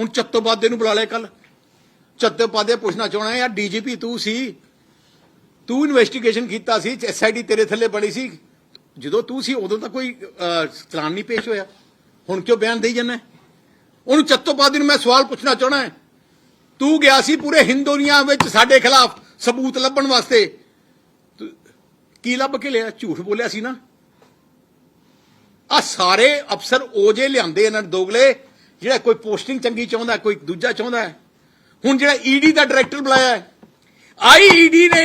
ਹੁਣ ਚੱਤੋਪਾਧੇ ਨੂੰ ਬੁਲਾ ਲਿਆ ਕੱਲ ਚੱਤੋਪਾਧੇ ਪੁੱਛਣਾ ਚਾਹਣਾ ਯਾਰ ਡੀਜੀਪੀ ਤੂੰ ਸੀ। ਤੂੰ ਇਨਵੈਸਟੀਗੇਸ਼ਨ ਕੀਤਾ ਸੀ ਐਸਆਈਡੀ ਤੇਰੇ ਥੱਲੇ ਬਣੀ ਸੀ। ਜਦੋਂ ਤੂੰ ਸੀ, ਉਦੋਂ ਤਾਂ ਕੋਈ ਚਲਾਨ ਨਹੀਂ ਪੇਸ਼ ਹੋਇਆ। ਹੁਣ ਕਿਉਂ ਬਿਆਨ ਦੇਈ ਜਾਂਦਾ ਉਹਨੂੰ ਚੱਤੋਪਾਧੇ ਨੂੰ ਮੈਂ ਸਵਾਲ ਪੁੱਛਣਾ ਚਾਹਣਾ ਤੂੰ ਗਿਆ ਸੀ ਪੂਰੇ ਹਿੰਦੁਨੀਆਂ ਵਿੱਚ ਸਾਡੇ ਖਿਲਾਫ ਸਬੂਤ ਲੱਭਣ ਵਾਸਤੇ। ਕੀ ਲੱਭ ਕੇ ਲਿਆ? ਝੂਠ ਬੋਲਿਆ ਸੀ ਨਾ? ਆ ਸਾਰੇ ਅਫਸਰ ਉਹਜੇ ਲਿਆਂਦੇ ਇਹਨਾਂ ਨੇ ਦੋਗਲੇ ਜਿਹੜਾ ਕੋਈ ਪੋਸਟਿੰਗ ਚੰਗੀ ਚਾਹੁੰਦਾ, ਕੋਈ ਦੂਜਾ ਚਾਹੁੰਦਾ ਹੁਣ ਜਿਹੜਾ ਈਡੀ ਦਾ ਡਾਇਰੈਕਟਰ ਬੁਲਾਇਆ ਹੈ ਆਈਈਡੀ ਨੇ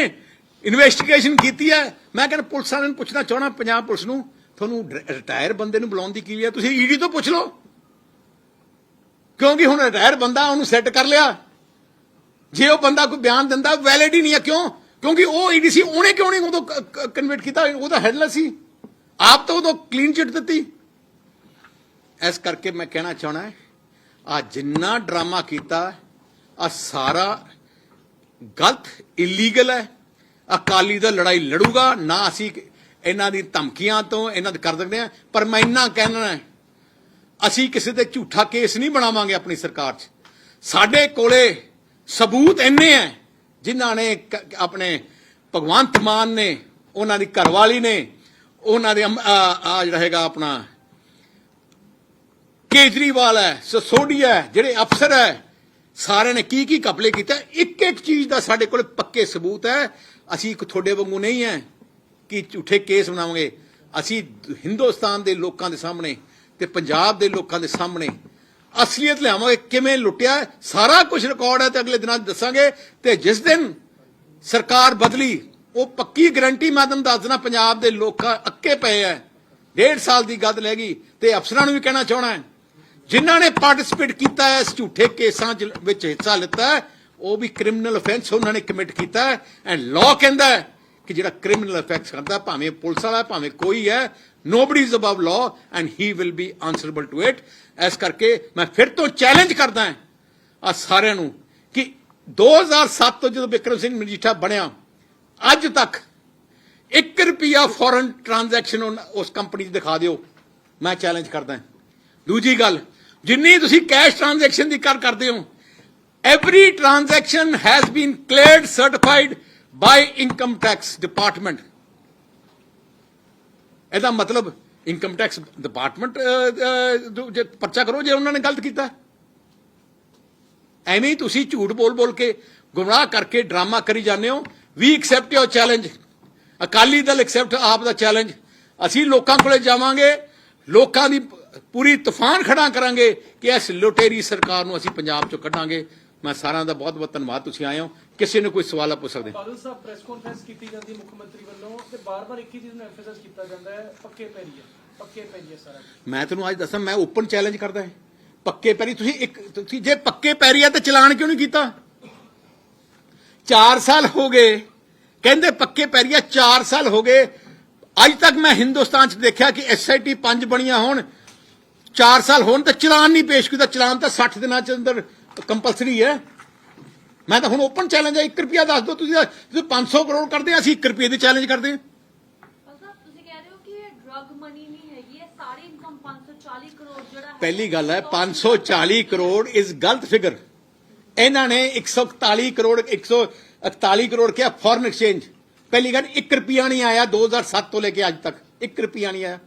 ਇਨਵੈਸਟੀਗੇਸ਼ਨ ਕੀਤੀ ਹੈ। ਮੈਂ ਕਹਿੰਦਾ ਪੁਲਿਸ ਵਾਲਿਆਂ ਨੂੰ ਪੁੱਛਣਾ ਚਾਹਣਾ ਪੰਜਾਬ ਪੁਲਿਸ ਨੂੰ, ਤੁਹਾਨੂੰ ਰਿਟਾਇਰ ਬੰਦੇ ਨੂੰ ਬੁਲਾਉਣ ਦੀ ਕੀ ਹੈ? ਤੁਸੀਂ ਈਡੀ ਤੋਂ ਪੁੱਛ ਲਓ। ਕਿਉਂਕਿ ਹੁਣ ਰਿਟਾਇਰ ਬੰਦਾ, ਉਹਨੂੰ ਸੈੱਟ ਕਰ ਲਿਆ। ਜੇ ਉਹ ਬੰਦਾ ਕੋਈ ਬਿਆਨ ਦਿੰਦਾ ਵੈਲਿਡ ਹੀ ਨਹੀਂ ਹੈ ਕਿਉਂ? ਕਿਉਂਕਿ ਉਹ ਈਡੀਸੀ ਉਹਨੇ ਕਿਉਂ ਨਹੀਂ ਉਦੋਂ ਕਨਵਰਟ ਕੀਤਾ? ਉਹ ਤਾਂ ਹੈਡਲੈਸ ਸੀ। ਆਪ ਤਾਂ ਉਦੋਂ ਕਲੀਨ ਚਿੱਟ ਦਿੱਤੀ। ਇਸ ਕਰਕੇ ਮੈਂ ਕਹਿਣਾ ਚਾਹਣਾ ਆ ਜਿੰਨਾ ਡਰਾਮਾ ਕੀਤਾ, ਆ ਸਾਰਾ ਗਲਤ ਇਲੀਗਲ ਹੈ। ਅਕਾਲੀ ਦਾ ਲੜਾਈ ਲੜੂਗਾ, ਨਾ ਅਸੀਂ ਇਹਨਾਂ ਦੀ ਧਮਕੀਆਂ ਤੋਂ ਇਹਨਾਂ ਦੇ ਕਰ ਸਕਦੇ ਆ ਪਰ ਮੈਂ ਇੰਨਾ ਕਹਿਣਾ ਹੈ, ਅਸੀਂ ਕਿਸੇ ਤੇ ਝੂਠਾ ਕੇਸ ਨਹੀਂ ਬਣਾਵਾਂਗੇ ਆਪਣੀ ਸਰਕਾਰ 'ਚ। ਸਾਡੇ ਕੋਲੇ ਸਬੂਤ ਇੰਨੇ ਹੈ, ਜਿਨ੍ਹਾਂ ਨੇ ਆਪਣੇ ਭਗਵੰਤ ਮਾਨ ਨੇ, ਉਹਨਾਂ ਦੀ ਘਰਵਾਲੀ ਨੇ, ਉਹਨਾਂ ਦੇ ਅਮ- ਆ ਜਿਹੜਾ ਹੈਗਾ ਆਪਣਾ ਕੇਜਰੀਵਾਲ ਹੈ ਸਸੋਡੀਆ ਹੈ, ਜਿਹੜੇ ਅਫਸਰ ਹੈ, ਸਾਰਿਆਂ ਨੇ ਕੀ ਕੀ ਕਪਲੇ ਕੀਤਾ? ਇੱਕ ਇੱਕ ਚੀਜ਼ ਦਾ ਸਾਡੇ ਕੋਲ ਪੱਕੇ ਸਬੂਤ ਹੈ। ਅਸੀਂ ਇੱਕ ਤੁਹਾਡੇ ਵਾਂਗੂ ਨਹੀਂ ਹੈ ਕਿ ਝੂਠੇ ਕੇਸ ਬਣਾਵਾਂਗੇ। ਅਸੀਂ ਹਿੰਦੁਸਤਾਨ ਦੇ ਲੋਕਾਂ ਦੇ ਸਾਹਮਣੇ ਤੇ ਪੰਜਾਬ ਦੇ ਲੋਕਾਂ ਦੇ ਸਾਹਮਣੇ ਅਸਲੀਅਤ ਲਿਆਵਾਂਗੇ, ਕਿਵੇਂ ਲੁੱਟਿਆ ਸਾਰਾ ਕੁਝ ਰਿਕਾਰਡ ਹੈ ਤੇ ਅਗਲੇ ਦਿਨਾਂ 'ਚ ਦੱਸਾਂਗੇ ਤੇ ਜਿਸ ਦਿਨ ਸਰਕਾਰ ਬਦਲੀ, ਉਹ ਪੱਕੀ ਗਰੰਟੀ ਮੈਂ ਤੁਹਾਨੂੰ ਦੱਸ ਦੇਣਾ ਪੰਜਾਬ ਦੇ ਲੋਕਾਂ ਅੱਕੇ ਪਏ ਐ ਡੇਢ ਸਾਲ ਦੀ ਗੱਦ ਲੈ ਗਈ ਤੇ ਅਫਸਰਾਂ ਨੂੰ ਵੀ ਕਹਿਣਾ ਚਾਹਣਾ ਹੈ। ਜਿਨ੍ਹਾਂ ਨੇ ਪਾਰਟਿਸਿਪੇਟ ਕੀਤਾ ਹੈ, ਇਸ ਝੂਠੇ ਕੇਸਾਂ 'ਚ ਵਿੱਚ ਹਿੱਸਾ ਲਿੱਤਾ ਉਹ ਵੀ ਕ੍ਰਿਮੀਨਲ ਅਫੈਂਸ ਉਹਨਾਂ ਨੇ ਕਮਿਟ ਕੀਤਾ ਐਂਡ ਲਾਅ ਕਹਿੰਦਾ ਕਿ ਜਿਹੜਾ ਕ੍ਰਿਮੀਨਲ ਅਫੈਂਸ ਕਰਦਾ, ਭਾਵੇਂ ਪੁਲਿਸ ਵਾਲਾ ਭਾਵੇਂ ਕੋਈ ਹੈ nobody is above law and he will be answerable to it ਇਸ ਕਰਕੇ ਮੈਂ ਫਿਰ ਤੋਂ ਚੈਲੰਜ ਕਰਦਾ ਆ ਸਾਰਿਆਂ ਨੂੰ ਕਿ 2007 ਤੋਂ ਜਦੋਂ ਬਿਕਰਮ ਸਿੰਘ ਮਜੀਠਾ ਬਣਿਆ, ਅੱਜ ਤੱਕ 1 ਰੁਪਿਆ ਫੋਰਨ ਟ੍ਰਾਂਜੈਕਸ਼ਨ ਉਸ ਕੰਪਨੀ 'ਚ ਦਿਖਾ ਦਿਓ। ਮੈਂ ਚੈਲੰਜ ਕਰਦਾ ਦੂਜੀ ਗੱਲ ਜਿੰਨੀ ਤੁਸੀਂ ਕੈਸ਼ ਟ੍ਰਾਂਜੈਕਸ਼ਨ ਦੀ ਕਰ ਕਰਦੇ ਹੋ every transaction has been cleared, certified by income tax department. ਇਹਦਾ ਮਤਲਬ ਇਨਕਮ ਟੈਕਸ ਡਿਪਾਰਟਮੈਂਟ ਜੇ ਪਰਚਾ ਕਰੋ, ਜੇ ਉਹਨਾਂ ਨੇ ਗਲਤ ਕੀਤਾ। ਐਵੇਂ ਹੀ ਤੁਸੀਂ ਝੂਠ ਬੋਲ ਬੋਲ ਕੇ ਗੁੰਮਰਾਹ ਕਰਕੇ ਡਰਾਮਾ ਕਰੀ ਜਾਂਦੇ ਹੋ। We accept your challenge Akali Dal accept AAP the challenge ਅਸੀਂ ਲੋਕਾਂ ਕੋਲੇ ਜਾਵਾਂਗੇ, ਲੋਕਾਂ ਦੀ ਪੂਰੀ ਤੂਫਾਨ ਖੜਾ ਕਰਾਂਗੇ ਕਿ ਇਸ ਲੁਟੇਰੀ ਸਰਕਾਰ ਨੂੰ ਅਸੀਂ ਪੰਜਾਬ ਚੋਂ ਕੱਢਾਂਗੇ। ਮੈਂ ਸਾਰਿਆਂ ਦਾ ਬਹੁਤ ਬਹੁਤ ਧੰਨਵਾਦ। ਤੁਸੀਂ ਆਏ ਹੋ। ਕਿਸੇ ਨੂੰ ਕੋਈ ਸਵਾਲ ਪੁੱਛ ਸਕਦੇ ਬਾਦਲ ਸਾਹਿਬ ਪ੍ਰੈਸ ਕਾਨਫਰੰਸ ਕੀਤੀ ਜਾਂਦੀ ਮੁੱਖ ਮੰਤਰੀ ਵੱਲੋਂ ਤੇ ਬਾਰ-ਬਾਰ ਇੱਕ ਹੀ ਚੀਜ਼ ਨੂੰ ਐਮਫਸਾਈਜ਼ ਕੀਤਾ ਜਾਂਦਾ ਹੈ ਪੱਕੇ ਪੈਰੀ ਹੈ। ਪੱਕੇ ਪੈਰੀ ਹੈ ਸਾਰਾ ਮੈਂ ਤੁਹਾਨੂੰ ਅੱਜ ਦੱਸਾਂ ਮੈਂ ਓਪਨ ਚੈਲੰਜ ਕਰਦਾ ਹਾਂ। ਪੱਕੇ ਪੈਰੀ ਤੁਸੀਂ ਇੱਕ ਤੁਸੀਂ ਜੇ ਪੱਕੇ ਪੈਰੀ ਆ ਤਾਂ ਚਲਾਨ ਕਿਉਂ ਨਹੀਂ ਕੀਤਾ? 4 ਸਾਲ ਹੋ ਗਏ। ਕਹਿੰਦੇ ਪੱਕੇ ਪੈਰੀ ਆ 4 ਸਾਲ ਹੋ ਗਏ। ਅੱਜ ਤੱਕ ਮੈਂ ਹਿੰਦੁਸਤਾਨ 'ਚ ਦੇਖਿਆ ਕਿ ਐਸਆਈਟੀ ਪੰਜ ਬਣੀਆਂ ਹੋਣ। 4 ਸਾਲ ਹੋਣ ਤਾਂ ਚਲਾਨ ਨਹੀਂ ਪੇਸ਼ ਕੀਤਾ। ਚਲਾਨ ਤਾਂ 60 ਦਿਨਾਂ ਚ ਅੰਦਰ ਕੰਪਲਸਰੀ ਹੈ। ਮੈਂ ਤਾਂ ਹੁਣ ਓਪਨ ਚੈਲੰਜ ਹੈ। 1 ਰੁਪਿਆ ਦੱਸ ਦਿਓ। ਤੁਸੀਂ ਤੁਸੀਂ 500 ਕਰੋੜ ਕਰਦੇ ਆ ਅਸੀਂ 1 ਰੁਪਏ ਦੀ ਚੈਲੰਜ ਕਰਦੇ ਹਾਂ। ਮਤਲਬ ਤੁਸੀਂ ਕਹਿ ਰਹੇ ਹੋ ਕਿ ਇਹ ਡਰਗ ਮਨੀ ਨਹੀਂ ਹੈਗੀ ਇਹ ਸਾਰੀ ਇਨਕਮ 540 ਕਰੋੜ ਜਿਹੜਾ ਹੈ ਪਹਿਲੀ ਗੱਲ ਹੈ 540 ਕਰੋੜ ਇਸ ਗਲਤ ਫਿਗਰ ਇਹਨਾਂ ਨੇ 141 ਕਰੋੜ 141 ਕਰੋੜ ਕਿਹਾ ਫੋਰਨ ਐਕਸਚੇਂਜ ਪਹਿਲੀ ਗੱਲ 1 ਰੁਪਿਆ ਨਹੀਂ ਆਇਆ 2007 ਤੋਂ ਲੈ ਕੇ ਅੱਜ ਤੱਕ। 1 ਰੁਪਿਆ ਨਹੀਂ ਆਇਆ।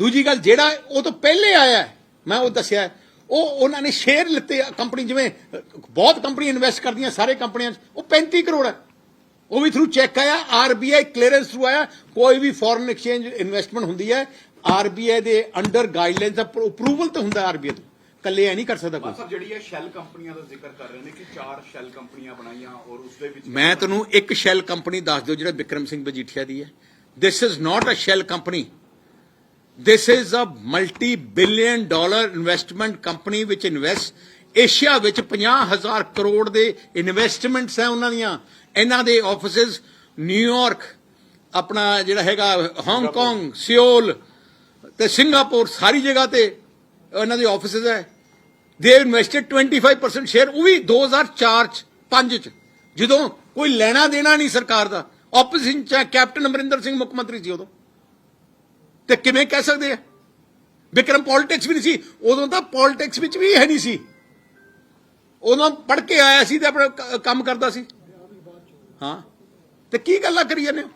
ਦੂਜੀ ਗੱਲ ਜਿਹੜਾ ਉਹ ਤੋਂ ਪਹਿਲੇ ਆਇਆ ਮੈਂ ਉਹ ਦੱਸਿਆ ਉਹ ਉਹਨਾਂ ਨੇ ਸ਼ੇਅਰ ਲਿੱਤੇ ਕੰਪਨੀ ਜਿਵੇਂ ਬਹੁਤ ਕੰਪਨੀ ਇਨਵੈਸਟ ਕਰਦੀਆਂ ਸਾਰੇ ਕੰਪਨੀਆਂ 'ਚ ਉਹ 35 ਕਰੋੜ ਹੈ। ਉਹ ਵੀ ਥਰੂ ਚੈੱਕ ਆਇਆ ਆਰਬੀਆਈ ਕਲੀਅਰੈਂਸ ਥਰੂ ਆਇਆ ਕੋਈ ਵੀ ਫੋਰਨ ਐਕਸਚੇਂਜ ਇਨਵੈਸਟਮੈਂਟ ਹੁੰਦੀ ਹੈ ਆਰਬੀਆਈ ਦੇ ਅੰਡਰ ਗਾਈਡਲਾਈਨਸ ਦਾ ਅਪਰੂਵਲ ਤਾਂ ਹੁੰਦਾ ਆਰਬੀਆਈ ਤੋਂ। ਕੱਲੇ ਐ ਨਹੀਂ ਕਰ ਸਕਦਾ ਕੋਈ। ਸਰ ਜਿਹੜੀ ਇਹ ਸ਼ੈਲ ਕੰਪਨੀਆਂ ਦਾ ਜ਼ਿਕਰ ਕਰ ਰਹੇ ਨੇ ਕਿ ਚਾਰ ਸ਼ੈਲ ਕੰਪਨੀਆਂ ਬਣਾਈਆਂ ਔਰ ਉਸ ਦੇ ਵਿੱਚ ਮੈਂ ਤੁਹਾਨੂੰ ਇੱਕ ਸ਼ੈਲ ਕੰਪਨੀ ਦੱਸ ਦਿਓ ਜਿਹੜਾ ਵਿਕਰਮ ਸਿੰਘ ਮਜੀਠੀਆ ਦੀ ਹੈ। This is not a shell company this is a multi billion dollar investment company which invest Asia ਵਿੱਚ 50000 ਕਰੋੜ ਦੇ ਇਨਵੈਸਟਮੈਂਟਸ ਹੈ ਉਹਨਾਂ ਦੀਆਂ। ਇਹਨਾਂ ਦੇ ਆਫਿਸਿਸ ਨਿਊਯਾਰਕ ਆਪਣਾ ਜਿਹੜਾ ਹੈਗਾ ਹਾਂਗਕਾਂਗ ਸਿਓਲ ਤੇ ਸਿੰਗਾਪੁਰ ਸਾਰੀ ਜਗ੍ਹਾ ਤੇ ਇਹਨਾਂ ਦੇ ਆਫਿਸਿਸ ਹੈ। ਦੇ ਇਨਵੈਸਟਡ 25% ਸ਼ੇਅਰ ਉਹ ਵੀ 2004 ਚ 5 ਚ। ਜਦੋਂ ਕੋਈ ਲੈਣਾ ਦੇਣਾ ਨਹੀਂ ਸਰਕਾਰ ਦਾ ਆਪੋਜੀਸ਼ਨ ਚ ਕੈਪਟਨ ਅਮਰਿੰਦਰ ਸਿੰਘ ਮੁੱਖ ਮੰਤਰੀ ਸੀ ਉਦੋਂ। ਤੇ ਕਿਵੇਂ ਕਹਿ ਸਕਦੇ ਆ? ਵਿਕਰਮ ਪੋਲਿਟਿਕਸ ਵੀ ਨਹੀਂ ਸੀ। ਉਦੋਂ ਤਾਂ ਪੋਲਿਟਿਕਸ ਵਿੱਚ ਵੀ ਹੈ ਨਹੀਂ ਸੀ। ਉਦੋਂ ਪੜ ਕੇ ਆਇਆ ਸੀ ਤੇ ਆਪਣਾ ਕੰਮ ਕਰਦਾ ਸੀ। ਹਾਂ। ਤੇ ਕੀ ਗੱਲਾਂ ਕਰੀ ਜਾਂਦੇ ਹੋ?